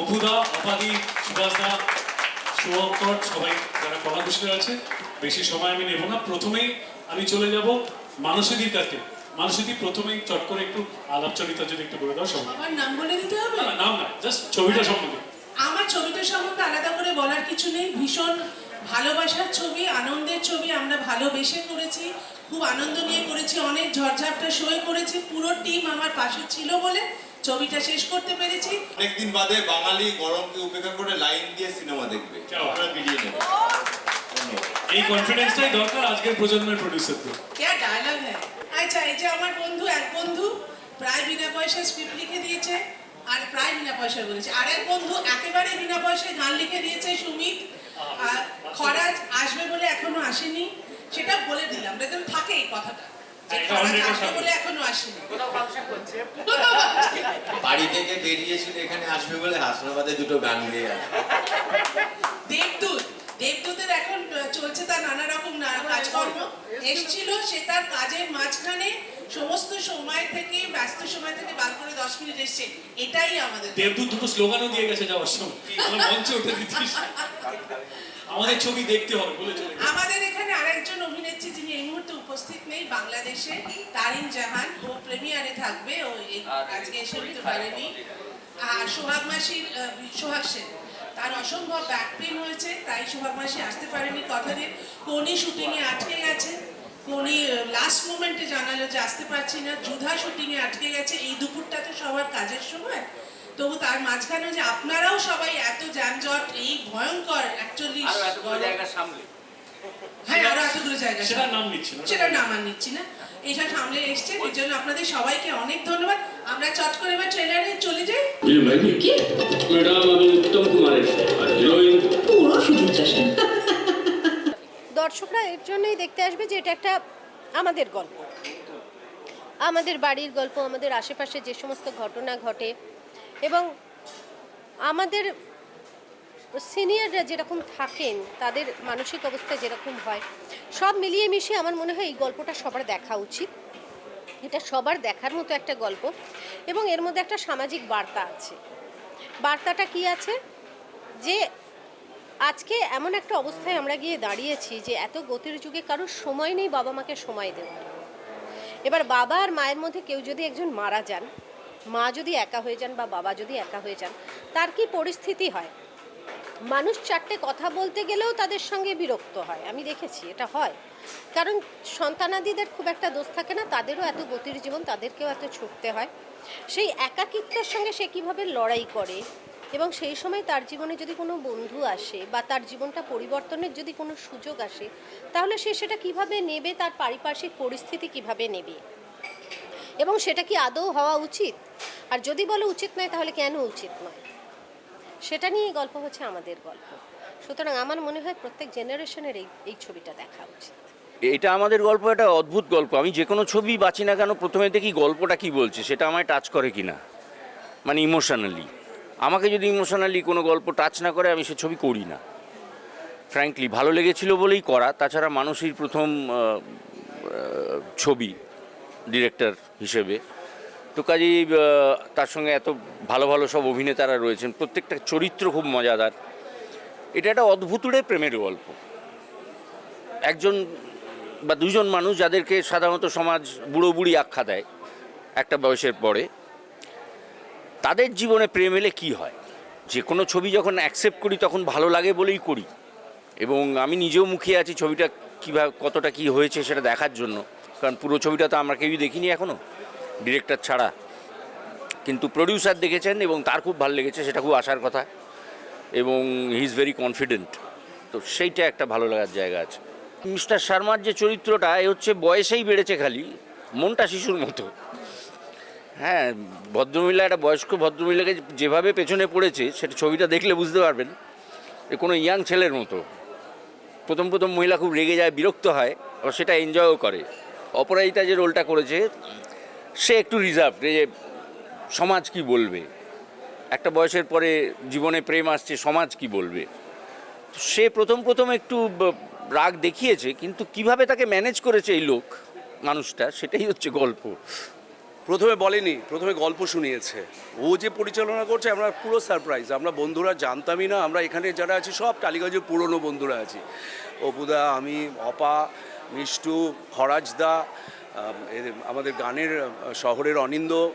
অভুদা অপাদি সুভাষদা শুভঙ্কর সবাই যারা কলাকুশলে আছে বেশি সময় আমি নেব না। প্রথমেই আমি চলে যাব মানসীদির কাছে মানসীদি প্রথমেই চট করে একটু আলাপচারিতা যদি একটু বলে দাও সবাই আমার নাম বলে দিতে হবে? না, না, নাম না জাস্ট ছবিটা সম্বন্ধে। আমার ছবিটা সম্বন্ধে আলাদা করে বলার কিছু নেই। ভীষণ ভালোবাসার ছবি আনন্দের ছবি আমরা ভালোবেসে করেছি খুব আনন্দ নিয়ে করেছি অনেক ঝড়ঝাপটা সয়ে করেছি। পুরো টিম আমার পাশে ছিল বলে ছবিটা শেষ করতে পেরেছি। অনেকদিন বাদে বাঙালি গরমকে উপেক্ষা করে লাইন দিয়ে সিনেমা দেখবে। এই কনফিডেন্সটাই দরকার আজকের প্রজন্মের প্রডিউসারদের কে ডায়লগ হ্যাঁ? আচ্ছা এই যে আমার বন্ধু এক বন্ধু প্রায় বিনা পয়সায় স্ক্রিপ্ট লিখে দিয়েছে আর প্রায় বিনা পয়সা বলেছে। আর এক বন্ধু একেবারে বিনা পয়সায় গান লিখে দিয়েছে সুমিত। আর খরাজ আসবে বলে এখনও আসেনি। সেটা বলে দিলাম। দেখুন থাকে এই কথাটা। যে এটা খরাজ already আসবে থাকে। বলে এখনও আসেনি। বাড়ি থেকে বেরিয়েছিল এখানে আসবে বলে হাসনাবাদে দুটো গান গেয়ে আছে। দেবদূত দেবদূতের এখন চলছে তার নানা রকম কাজকর্ম। এসছিল সে তার কাজের মাঝখানে সমস্ত সময় থেকে ব্যস্ত সময় থেকে বার করে দশ মিনিট এসছে। এটাই আমাদের দেবদূত দুটো স্লোগানও দিয়ে গেছে যাওয়ার সময়। মঞ্চে উঠে দিতিস। আমাদের ছবি দেখতে হবে বলে চলে আমাদের এখানে আরেকজন অভিনেত্রী যিনি এই মুহূর্তে উপস্থিত নেই বাংলাদেশে তারিন জাহান ও প্রেমিয়ারে থাকবে ও আজকে এসে উঠতে পারেনি। আর সোহাগ মাসির সোহাগ সেন তার অসম্ভব ব্যাক পেন হয়েছে তাই সোহাগ মাসি আসতে পারেনি কথা দিয়ে কোনি শুটিংয়ে আটকে গেছে কোনি লাস্ট মোমেন্টে জানালো যে আসতে পারছি না যুধা শুটিংয়ে আটকে গেছে। এই দুপুরটা তো সবার কাজের সময়। তবু তার মাঝখানে যে আপনারাও সবাই এত যানজট এই ভয়ঙ্কর অ্যাকচুয়ালি হ্যাঁ আরও এতগুলো জায়গা সেটার নাম নিচ্ছি না সেটা নাম আর নিচ্ছি না। এইসব সামনে এসছে এর জন্য আপনাদের সবাইকে অনেক ধন্যবাদ। আমরা চট করে এবার ট্রেলারে চলে যাই। কে? ম্যাডাম আমি উত্তম কুমারের আর হিরোইন পুরো সুচিত্রা সেন দর্শকরা এর জন্যই দেখতে আসবে যে এটা একটা আমাদের গল্প। আমাদের বাড়ির গল্প আমাদের আশেপাশে যে সমস্ত ঘটনা ঘটে এবং আমাদের সিনিয়ররা যেরকম থাকেন, তাদের মানসিক অবস্থা যেরকম হয়, সব মিলিয়ে মিশিয়ে আমার মনে হয় এই গল্পটা সবার দেখা উচিত। এটা সবার দেখার মতো একটা গল্প এবং এর মধ্যে একটা সামাজিক বার্তা আছে। বার্তাটা কি আছে? যে আজকে এমন একটা অবস্থায় আমরা গিয়ে দাঁড়িয়েছি যে এত গতির যুগে কারোর সময় নেই বাবা মাকে সময় দেওয়ার। এবার বাবা আর মায়ের মধ্যে কেউ যদি একজন মারা যান, মা যদি একা হয়ে যান বা বাবা যদি একা হয়ে যান, তার কি পরিস্থিতি হয়? মানুষ চারটে কথা বলতে গেলেও তাদের সঙ্গে বিরক্ত হয়। আমি দেখেছি, এটা হয়। কারণ সন্তানাদিদের খুব একটা দোষ থাকে না, তাদেরও এত গতির জীবন, তাদেরকেও এত ছুটতে হয়। সেই একাকিত্বের সঙ্গে সে কীভাবে লড়াই করে এবং সেই সময় তার জীবনে যদি কোনো বন্ধু আসে বা তার জীবনটা পরিবর্তনের যদি কোনো সুযোগ আসে, তাহলে সে সেটা কীভাবে নেবে, তার পারিপার্শ্বিক পরিস্থিতি কীভাবে নেবে? এবং সেটা কি আদৌ হওয়া উচিত? আর যদি বলো উচিত নয়, তাহলে কেন উচিত নয়? সেটা নিয়েই গল্প হচ্ছে আমাদের গল্প। সুতরাং আমার মনে হয় প্রত্যেক জেনারেশনের এই এই ছবিটা দেখা উচিত। এটা আমাদের গল্প একটা অদ্ভুত গল্প। আমি যে কোনো ছবি বাঁচি না কেন প্রথমে দেখি গল্পটা কি বলছে, সেটা আমায় টাচ করে কি না মানে ইমোশনালি আমাকে যদি ইমোশনালি কোনো গল্প টাচ না করে, আমি সে ছবি করি না। ফ্র্যাঙ্কলি ভালো লেগেছিল বলেই করা। তাছাড়া মানুষের প্রথম ছবি ডিরেক্টর হিসেবে। তো কাজেই তার সঙ্গে এত ভালো ভালো সব অভিনেতারা রয়েছেন। প্রত্যেকটা চরিত্র খুব মজাদার। এটা একটা অদ্ভুতুড়ে প্রেমের গল্প। একজন বা দুজন মানুষ যাদেরকে সাধারণত সমাজ বুড়ো বুড়ি আখ্যা দেয় একটা বয়সের পরে, তাদের জীবনে প্রেম এলে কী হয়? যে কোনো ছবি যখন অ্যাকসেপ্ট করি, তখন ভালো লাগে বলেই করি। এবং আমি নিজেও মুখিয়ে আছি ছবিটা কীভাবে, কতটা কী হয়েছে সেটা দেখার জন্য। কারণ পুরো ছবিটা তো আমরা কেউই দেখিনি এখনও ডিরেক্টর ছাড়া। কিন্তু প্রডিউসার দেখেছেন এবং তার খুব ভালো লেগেছে, সেটা খুব আসার কথা। এবং হি ইজ ভেরি কনফিডেন্ট তো সেইটা একটা ভালো লাগার জায়গা আছে। মিস্টার শর্মার যে চরিত্রটা, এ হচ্ছে বয়সেই বেড়েছে খালি, মনটা শিশুর মতো। হ্যাঁ ভদ্রমহিলা, একটা বয়স্ক ভদ্রমহিলাকে যেভাবে পেছনে পড়েছে, সেটা ছবিটা দেখলে বুঝতে পারবেন। এ কোনো ইয়াং ছেলের মতো। প্রথম প্রথম মহিলা খুব রেগে যায়, বিরক্ত হয়, আবার সেটা এনজয়ও করে। অপরাজিতা যে রোলটা করেছে সে একটু রিজার্ভ যে সমাজ কি বলবে? একটা বয়সের পরে জীবনে প্রেম আসছে, সমাজ কি বলবে? সে প্রথম প্রথম একটু রাগ দেখিয়েছে, কিন্তু কীভাবে তাকে ম্যানেজ করেছে এই লোক, মানুষটা, সেটাই হচ্ছে গল্প। প্রথমে বলেনি, প্রথমে গল্প শুনিয়েছে। ও যে পরিচালনা করছে, আমরা পুরো সারপ্রাইজ আমরা বন্ধুরা জানতামই না, আমরা এখানে যারা আছি, সব টালিগঞ্জের পুরনো বন্ধুরা আছি। অপুদা, আমি, অপা, মিষ্টু খরাজদা আমাদের গানের শহরের অনিন্দ,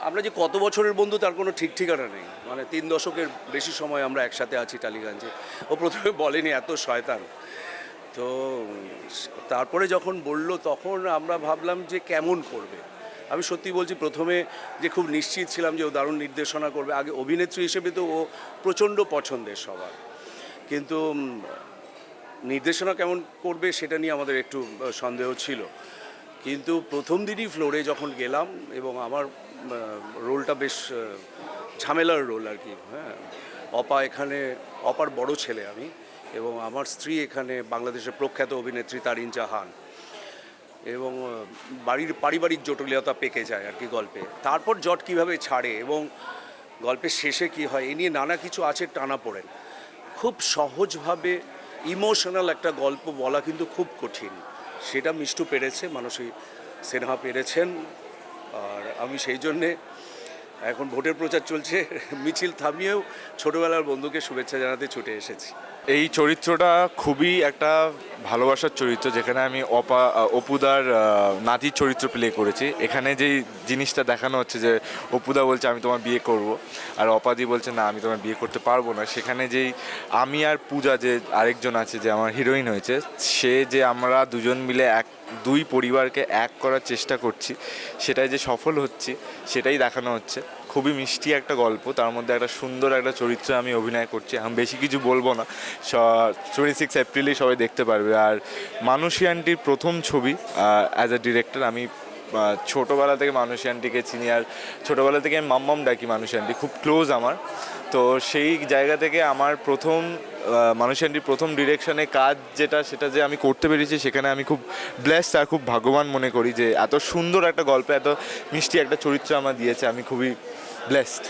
আমরা যে কত বছরের বন্ধু তার কোনো ঠিক ঠিকানা নেই। মানে তিন দশকের বেশি সময় আমরা একসাথে আছি টালিগঞ্জে। ও প্রথমে বলেনি, এত শয়তান। তো, তারপরে যখন বলল, তখন আমরা ভাবলাম যে কেমন করবে। আমি সত্যি বলছি, প্রথমে যে খুব নিশ্চিত ছিলাম যে ও দারুণ নির্দেশনা করবে। আগে অভিনেত্রী হিসেবে তো ও প্রচণ্ড পছন্দের সবার। কিন্তু নির্দেশনা কেমন করবে সেটা নিয়ে আমাদের একটু সন্দেহ ছিল। কিন্তু প্রথম দিনই ফ্লোরে যখন গেলাম এবং আমার রোলটা বেশ ঝামেলার রোল আর কি হ্যাঁ। অপা এখানে, অপার বড় ছেলে আমি এবং আমার স্ত্রী এখানে বাংলাদেশের প্রখ্যাত অভিনেত্রী তারিন জাহান এবং বাড়ির পারিবারিক জটিলতা পেকে যায় আর কি গল্পে। তারপর জট কীভাবে ছাড়ে এবং গল্পের শেষে কি হয়, এ নিয়ে নানা কিছু আছে টানা পড়েন খুব সহজভাবে ইমোশনাল একটা গল্প বলা কিন্তু খুব কঠিন। সেটা মিষ্টু পেরেছে, মানুষই সিনহা পেরেছেন। আর আমি সেই জন্যে এখন ভোটের প্রচার চলছে। মিছিল থামিয়েও ছোটবেলার বন্ধুকে শুভেচ্ছা জানাতে ছুটে এসেছি। এই চরিত্রটা খুবই একটা ভালোবাসার চরিত্র, যেখানে আমি অপা, অপুদার নাতির চরিত্র প্লে করেছি। এখানে যেই জিনিসটা দেখানো হচ্ছে যে অপুদা বলছে, আমি তোমার বিয়ে করব। আর অপাদি বলছে, না, আমি তোমার বিয়ে করতে পারব না। সেখানে যেই আমি আর পূজা যে আরেকজন আছে, যে আমার হিরোইন হয়েছে, সে যে আমরা দুজন মিলে এক দুই পরিবারকে এক করার চেষ্টা করছি, সেটাই যে সফল হচ্ছি, সেটাই দেখানো হচ্ছে। খুবই মিষ্টি একটা গল্প, তার মধ্যে একটা সুন্দর একটা চরিত্রে আমি অভিনয় করছি। আমি বেশি কিছু বলব না টোয়েন্টি সিক্স এপ্রিলেই সবাই দেখতে পারবে। আর মানুষী আন্টির প্রথম ছবি অ্যাজ এ ডিরেক্টর আমি ছোটোবেলা থেকে মানুষী আন্টিকে চিনি, আর ছোটোবেলা থেকে আমি মাম্মাম ডাকি মানুষী আন্টি, খুব ক্লোজ আমার। তো সেই জায়গা থেকে আমার প্রথম মানুষ আন্টির প্রথম ডিরেকশনে কাজ যেটা, সেটা যে আমি করতে পেরেছি, সেখানে আমি খুব ব্লেসড আর খুব ভাগ্যবান মনে করি যে এত সুন্দর একটা গল্প, এত মিষ্টি একটা চরিত্র আমার দিয়েছে, আমি খুবই ব্লেসড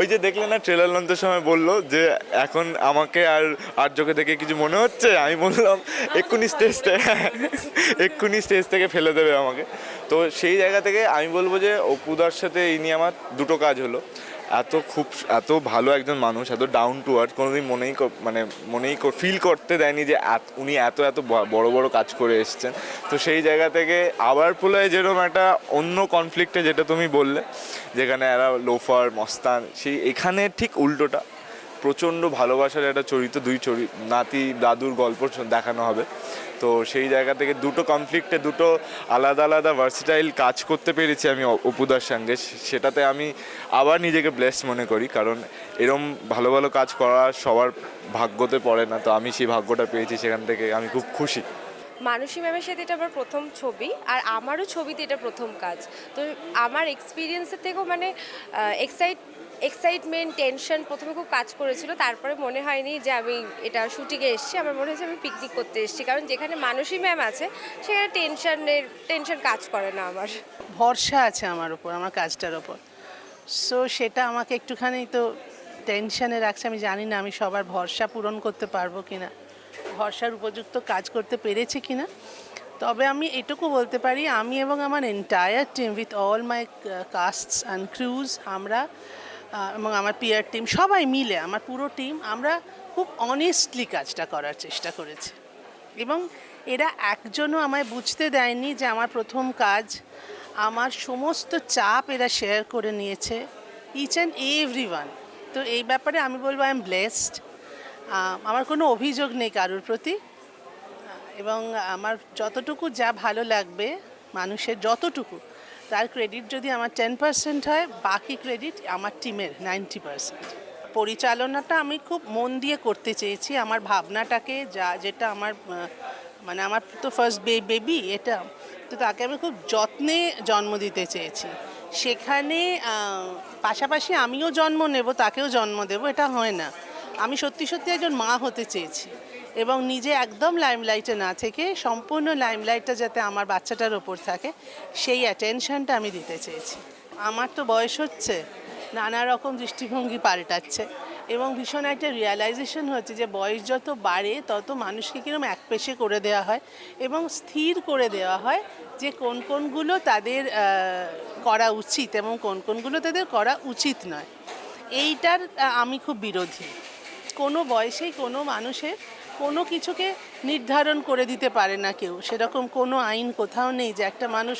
ওই যে দেখলে না ট্রেলার লঞ্চের সময় বলল যে এখন আমাকে আর আর চোখে দেখে কিছু মনে হচ্ছে? আমি বললাম, এক্ষুনি স্টেজ এক্ষুনি স্টেজ থেকে ফেলে দেবে আমাকে। তো সেই জায়গা থেকে আমি বলব যে অপুদার সাথে এই নিয়ে আমার দুটো কাজ হলো। এত খুব, এত ভালো একজন মানুষ, এত ডাউন টু আর্থ কোনোদিন মনেই মানে মনেই ফিল করতে দেয়নি যে উনি এত এত বড় বড় কাজ করে এসছেন। তো সেই জায়গা থেকে আবার পোলায় যেরকম একটা অন্য কনফ্লিক্টে যেটা তুমি বললে, যেখানে এরা লোফার মস্তান, সেই এখানে ঠিক উল্টোটা। প্রচণ্ড ভালোবাসার একটা চরিত্র, দুই চরি, নাতি, দাদুর গল্প দেখানো হবে। তো সেই জায়গা থেকে দুটো কনফ্লিক্টে দুটো আলাদা আলাদা ভার্সিটাইল কাজ করতে পেরেছি আমি অপুদার সঙ্গে। সেটাতে আমি আবার নিজেকে ব্লেস মনে করি, কারণ এরম ভালো ভালো কাজ করা সবার ভাগ্যতে পড়ে না। তো আমি সেই ভাগ্যটা পেয়েছি সেখান থেকে আমি খুব খুশি। মানসী ম্যামের সাথে এটা আমার প্রথম ছবি, আর আমারও ছবিতে এটা প্রথম কাজ। তো আমার এক্সপিরিয়েন্সের থেকেও মানে এক্সাইট এক্সাইটমেন্ট টেনশন প্রথমে খুব কাজ করেছিল, তারপরে মনে হয়নি যে আমি এটা শুটিংয়ে এসেছি, আমার মনে হয়েছে আমি পিকনিক করতে এসেছি, কারণ যেখানে মানসী ম্যাম আছে, সেখানে টেনশনের টেনশন কাজ করে না আমার। ভরসা আছে আমার ওপর আমার কাজটার ওপর সো সেটা আমাকে একটুখানি তো টেনশনে রাখছে, আমি জানি না আমি সবার ভরসা পূরণ করতে পারব কি না ভরসার উপযুক্ত কাজ করতে পেরেছি কি না তবে আমি এটুকু বলতে পারি, আমি এবং আমার entire team with all my casts and crews আমরা এবং আমার পিয়ার টিম সবাই মিলে, আমার পুরো টিম আমরা খুব অনেস্টলি কাজটা করার চেষ্টা করেছি। এবং এরা একজনও আমায় বুঝতে দেয়নি যে আমার প্রথম কাজ, আমার সমস্ত চাপ এরা শেয়ার করে নিয়েছে ইচ অ্যান্ড এভরি ওয়ান তো এই ব্যাপারে আমি বলব আই এম ব্লেসড আমার কোনো অভিযোগ নেই কারোর প্রতি। এবং আমার যতটুকু যা ভালো লাগবে, মানুষের যতটুকু তার ক্রেডিট যদি আমার টেন পার্সেন্ট হয়, বাকি ক্রেডিট আমার টিমের নাইনটি পার্সেন্ট পরিচালনাটা আমি খুব মন দিয়ে করতে চেয়েছি। আমার ভাবনাটাকে যা, যেটা আমার মানে আমার তো ফার্স্ট বেবি এটা, তো তাকে আমি খুব যত্নে জন্ম দিতে চেয়েছি। সেখানে পাশাপাশি আমিও জন্ম নেব, তাকেও জন্ম দেব, এটা হয় না। আমি সত্যি সত্যি একজন মা হতে চেয়েছি এবং নিজে একদম লাইমলাইটে না থেকে সম্পূর্ণ লাইমলাইটটা যাতে আমার বাচ্চাটার ওপর থাকে, সেই অ্যাটেনশনটা আমি দিতে চেয়েছি। আমার তো বয়স হচ্ছে, নানা রকম দৃষ্টিভঙ্গি পাল্টাচ্ছে এবং ভীষণ একটা রিয়ালাইজেশন হচ্ছে যে বয়স যত বাড়ে, তত মানুষকে কীরকম এক পেশে করে দেওয়া হয় এবং স্থির করে দেওয়া হয় যে কোন কোনগুলো তাদের করা উচিত এবং কোন কোনগুলো তাদের করা উচিত নয়। এইটার আমি খুব বিরোধী। কোনো বয়সেই কোনো মানুষের কোনো কিছুকে নির্ধারণ করে দিতে পারে না কেউ। সেরকম কোনো আইন কোথাও নেই যে একটা মানুষ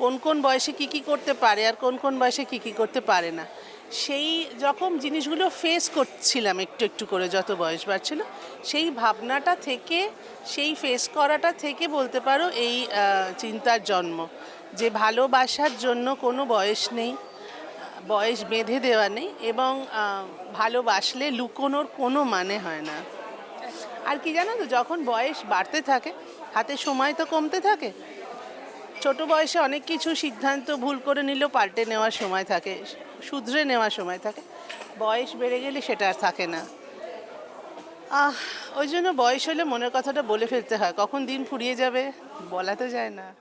কোন কোন বয়সে কী কী করতে পারে আর কোন কোন বয়সে কী কী করতে পারে না। সেই যখন জিনিসগুলো ফেস করছিলাম একটু একটু করে যত বয়স বাড়ছিল, সেই ভাবনাটা থেকে, সেই ফেস করাটা থেকে বলতে পারো এই চিন্তার জন্ম। যে ভালোবাসার জন্য কোনো বয়স নেই বয়স বেঁধে দেওয়া নেই এবং ভালোবাসলে লুকোনোর কোনো মানে হয় না। আর কি জানো তো, যখন বয়স বাড়তে থাকে, হাতে সময় তো কমতে থাকে, ছোট বয়সে অনেক কিছু সিদ্ধান্ত ভুল করে নিলেও পাল্টে নেওয়ার সময় থাকে, শুধরে নেওয়ার সময় থাকে, বয়স বেড়ে গেলে সেটা আর থাকে না। আহ, ওই জন্য বয়স হলে মনের কথাটা বলে ফেলতে হয়, কখন দিন ফুরিয়ে যাবে বলা তো যায় না।